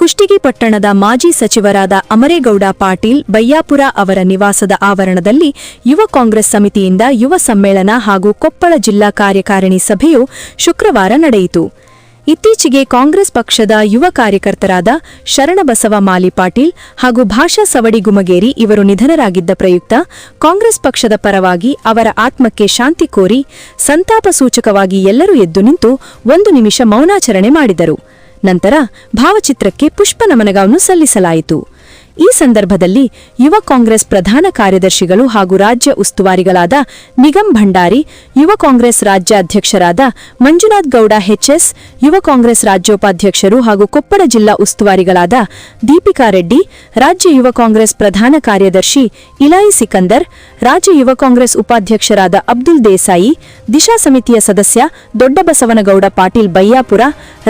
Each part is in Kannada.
ಕುಷ್ಟಗಿ ಪಟ್ಟಣದ ಮಾಜಿ ಸಚಿವರಾದ ಅಮರೇಗೌಡ ಪಾಟೀಲ್ ಬಯ್ಯಾಪುರ ಅವರ ನಿವಾಸದ ಆವರಣದಲ್ಲಿ ಯುವ ಕಾಂಗ್ರೆಸ್ ಸಮಿತಿಯಿಂದ ಯುವ ಸಮ್ಮೇಳನ ಹಾಗೂ ಕೊಪ್ಪಳ ಜಿಲ್ಲಾ ಕಾರ್ಯಕಾರಿಣಿ ಸಭೆಯು ಶುಕ್ರವಾರ ನಡೆಯಿತು. ಇತ್ತೀಚೆಗೆ ಕಾಂಗ್ರೆಸ್ ಪಕ್ಷದ ಯುವ ಕಾರ್ಯಕರ್ತರಾದ ಶರಣಬಸವ ಮಾಲಿ ಪಾಟೀಲ್ ಹಾಗೂ ಭಾಷಾ ಸವಡಿ ಗುಮಗೇರಿ ಇವರು ನಿಧನರಾಗಿದ್ದ ಪ್ರಯುಕ್ತ ಕಾಂಗ್ರೆಸ್ ಪಕ್ಷದ ಪರವಾಗಿ ಅವರ ಆತ್ಮಕ್ಕೆ ಶಾಂತಿ ಕೋರಿ ಸಂತಾಪ ಸೂಚಕವಾಗಿ ಎಲ್ಲರೂ ಎದ್ದು ನಿಂತು ಒಂದು ನಿಮಿಷ ಮೌನಾಚರಣೆ ಮಾಡಿದರು. ನಂತರ ಭಾವಚಿತ್ರಕ್ಕೆ ಪುಷ್ಪ ನಮನಗಾವನ್ನು ಸಲ್ಲಿಸಲಾಯಿತು. ಈ ಸಂದರ್ಭದಲ್ಲಿ ಯುವ ಕಾಂಗ್ರೆಸ್ ಪ್ರಧಾನ ಕಾರ್ಯದರ್ಶಿಗಳು ಹಾಗೂ ರಾಜ್ಯ ಉಸ್ತುವಾರಿಗಳಾದ ನಿಗಮ್ ಭಂಡಾರಿ, ಯುವ ಕಾಂಗ್ರೆಸ್ ರಾಜ್ಯಾಧ್ಯಕ್ಷರಾದ ಮಂಜುನಾಥ್ ಗೌಡ ಎಚ್ಎಸ್ ಯುವ ಕಾಂಗ್ರೆಸ್ ರಾಜ್ಯೋಪಾಧ್ಯಕ್ಷರು ಹಾಗೂ ಕೊಪ್ಪಳ ಜಿಲ್ಲಾ ಉಸ್ತುವಾರಿಗಳಾದ ದೀಪಿಕಾ ರೆಡ್ಡಿ, ರಾಜ್ಯ ಯುವ ಕಾಂಗ್ರೆಸ್ ಪ್ರಧಾನ ಕಾರ್ಯದರ್ಶಿ ಇಲಾಯಿ ಸಿಕಂದರ್, ರಾಜ್ಯ ಯುವ ಕಾಂಗ್ರೆಸ್ ಉಪಾಧ್ಯಕ್ಷರಾದ ಅಬ್ದುಲ್ ದೇಸಾಯಿ, ದಿಶಾ ಸಮಿತಿಯ ಸದಸ್ಯ ದೊಡ್ಡಬಸವನಗೌಡ ಪಾಟೀಲ್ ಬಯ್ಯಾಪುರ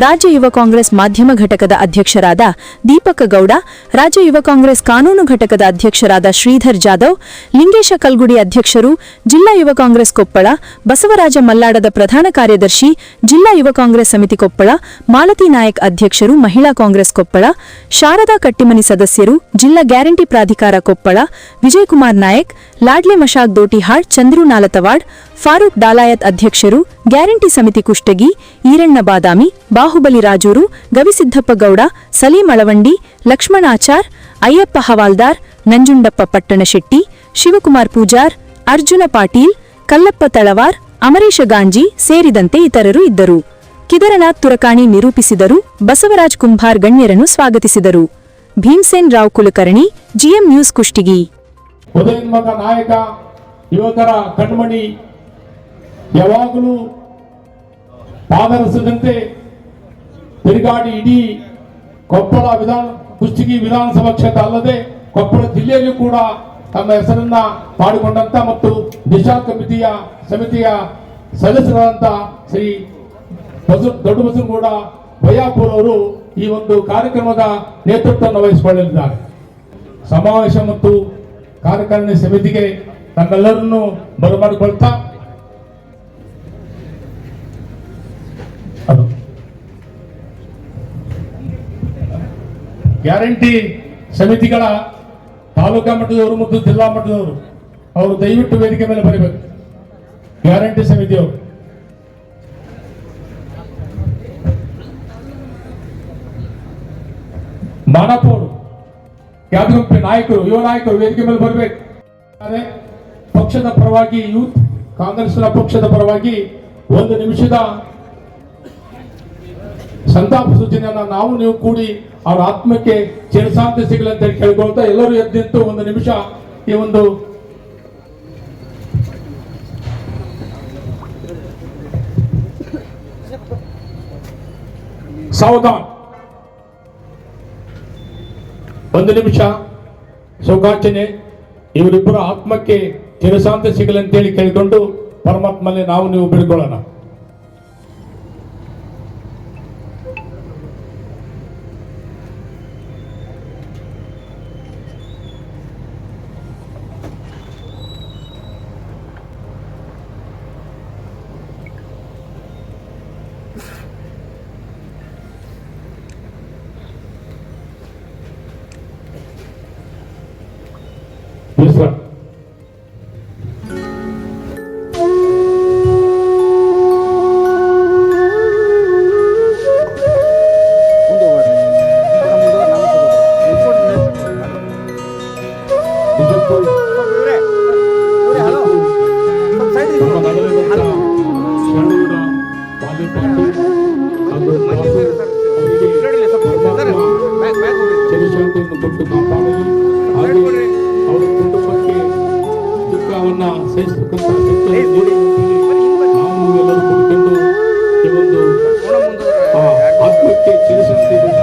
ರಾಜ್ಯ ಯುವ ಕಾಂಗ್ರೆಸ್ ಮಾಧ್ಯಮ ಘಟಕದ ಅಧ್ಯಕ್ಷರಾದ ದೀಪಕ ಗೌಡ, ರಾಜ್ಯ ಯುವ ಕಾಂಗ್ರೆಸ್ ಕಾನೂನು ಘಟಕದ ಅಧ್ಯಕ್ಷರಾದ ಶ್ರೀಧರ್ ಜಾಧವ್, ಲಿಂಗೇಶ ಕಲ್ಗುಡಿ ಅಧ್ಯಕ್ಷರು, ಜಿಲ್ಲಾ ಯುವ ಕಾಂಗ್ರೆಸ್ ಕೊಪ್ಪಳ, ಬಸವರಾಜ ಮಲ್ಲಾಡದ ಪ್ರಧಾನ ಕಾರ್ಯದರ್ಶಿ, ಜಿಲ್ಲಾ ಯುವ ಕಾಂಗ್ರೆಸ್ ಸಮಿತಿ ಕೊಪ್ಪಳ, ಮಾಲತಿ ನಾಯಕ್ ಅಧ್ಯಕ್ಷರು, ಮಹಿಳಾ ಕಾಂಗ್ರೆಸ್ ಕೊಪ್ಪಳ, ಶಾರದಾ ಕಟ್ಟಿಮನಿ ಸದಸ್ಯರು, ಜಿಲ್ಲಾ ಗ್ಯಾರಂಟಿ ಪ್ರಾಧಿಕಾರ ಕೊಪ್ಪಳ, ವಿಜಯಕುಮಾರ್ ನಾಯಕ್, ಲಾಡ್ಲೆ ಮಶಾಕ್ ದೋಟಿಹಾಳ್, ಚಂದ್ರು ನಾಲತವಾಡ್, ಫಾರೂಕ್ ಡಾಲಾಯತ್ ಅಧ್ಯಕ್ಷರು, ಗ್ಯಾರಂಟಿ ಸಮಿತಿ ಕುಷ್ಟಗಿ, ಈರಣ್ಣ ಬಾದಾಮಿ, ಬಾಹುಬಲಿ ರಾಜೂರು, ಗವಿಸಿದ್ದಪ್ಪ ಗೌಡ, ಸಲೀಂ ಅಳವಂಡಿ ಲಕ್ಷ್ಮಣಾಚಾರ್ ಅಯ್ಯಪ್ಪ ಹವಾಲ್ದಾರ್, ನಂಜುಂಡಪ್ಪ ಪಟ್ಟಣಶೆಟ್ಟಿ ಶಿವಕುಮಾರ್ ಪೂಜಾರ್, ಅರ್ಜುನ ಪಾಟೀಲ್, ಕಲ್ಲಪ್ಪ ತಳವಾರ್, ಅಮರೇಶ ಗಾಂಜಿ ಸೇರಿದಂತೆ ಇತರರು ಇದ್ದರು. ಕಿದರನಾಥ್ ತುರಕಾಣಿ ನಿರೂಪಿಸಿದರು, ಬಸವರಾಜ್ ಕುಂಭಾರ್ ಗಣ್ಯರನ್ನು ಸ್ವಾಗತಿಸಿದರು. Bhimsen Rao Kulkarni, G M news Kushtagi. ನಾಯಕ, ಯುವಕರ ಕಣ್ಮಣಿ, ಯಾವಾಗಲೂ ಪಾದರಸದಂತೆ ತಿರುಗಾಡಿ ಇಡೀ ಕೊಪ್ಪಳ ವಿಧಾನ ಕುಷ್ಟಗಿ ವಿಧಾನಸಭಾ ಕ್ಷೇತ್ರ ಅಲ್ಲದೆ ಕೊಪ್ಪಳ ಜಿಲ್ಲೆಯಲ್ಲೂ ಕೂಡ ತಮ್ಮ ಹೆಸರನ್ನ ಮಾಡಿಕೊಂಡಂತ ಮತ್ತು ದಿಶಾ ಕಮಿಟಿಯ ಸಮಿತಿಯ ಸದಸ್ಯರಾದಂತ ಶ್ರೀ ಬಸು, ದೊಡ್ಡ ಬಸವನಗೌಡ ಭಯಾಪುರ್ ಅವರು ಈ ಒಂದು ಕಾರ್ಯಕ್ರಮದ ನೇತೃತ್ವವನ್ನು ವಹಿಸಿಕೊಳ್ಳಲಿದ್ದಾರೆ. ಸಮಾವೇಶ ಮತ್ತು ಕಾರ್ಯಕಾರಿಣಿ ಸಮಿತಿಗೆ ತಮ್ಮೆಲ್ಲರನ್ನು ಬರಮಾಡಿಕೊಳ್ತಾ ಗ್ಯಾರಂಟಿ ಸಮಿತಿಗಳ ತಾಲೂಕಾ ಮಟ್ಟದವರು ಮತ್ತು ಜಿಲ್ಲಾ ಮಟ್ಟದವರು, ಅವರು ದಯವಿಟ್ಟು ವೇದಿಕೆ ಮೇಲೆ ಬರಬೇಕು. ಗ್ಯಾರಂಟಿ ಸಮಿತಿಯವರು. ಮಾನಪೋರು ಯಾದಗುಂಪಿ ನಾಯಕರು, ಯುವ ನಾಯಕರು ವೇದಿಕೆ ಮೇಲೆ ಬರಬೇಕು. ಪಕ್ಷದ ಪರವಾಗಿ, ಯೂತ್ ಕಾಂಗ್ರೆಸ್ನ ಪಕ್ಷದ ಪರವಾಗಿ ಒಂದು ನಿಮಿಷದ ಸಂತಾಪ ಸೂಚನೆಯನ್ನ ನಾವು ನೀವು ಕೂಡಿ ಅವರ ಆತ್ಮಕ್ಕೆ ಚಿರಶಾಂತಿ ಸಿಗಲಿ ಅಂತ ಕೇಳ್ಕೊಳ್ತಾ ಎಲ್ಲರೂ ಎದ್ದಿಂತು ಒಂದು ನಿಮಿಷ ಈ ಒಂದು ಸಾವಧಾನ್. ಒಂದು ನಿಮಿಷ ಸೌಕಾಚನೆ ಇವರಿಬ್ಬರ ಆತ್ಮಕ್ಕೆ ಚಿರಶಾಂತಿ ಸಿಗಲಿ ಅಂತೇಳಿ ಕೇಳಿಕೊಂಡು ಪರಮಾತ್ಮಲ್ಲಿ ನಾವು ನೀವು ಬಿಡ್ಕೊಳ್ಳೋಣ. ಜನಶಾಂತಿಯನ್ನು ಕೊಟ್ಟು ಕಾಪಾಡಲಿ ಹಾಗೂ ಅವರ ಕುಟುಂಬಕ್ಕೆ ದುಃಖವನ್ನು ಸಹಿಸತಕ್ಕಂಥ ಶಕ್ತಿಯನ್ನು ನೀಡಿ ನಾವು ಎಲ್ಲರೂ ಕುಳಿತುಕೊಂಡು ಈ ಒಂದು ಆತ್ಮಕ್ಕೆ ಚಲಿಸುತ್ತೀವಿ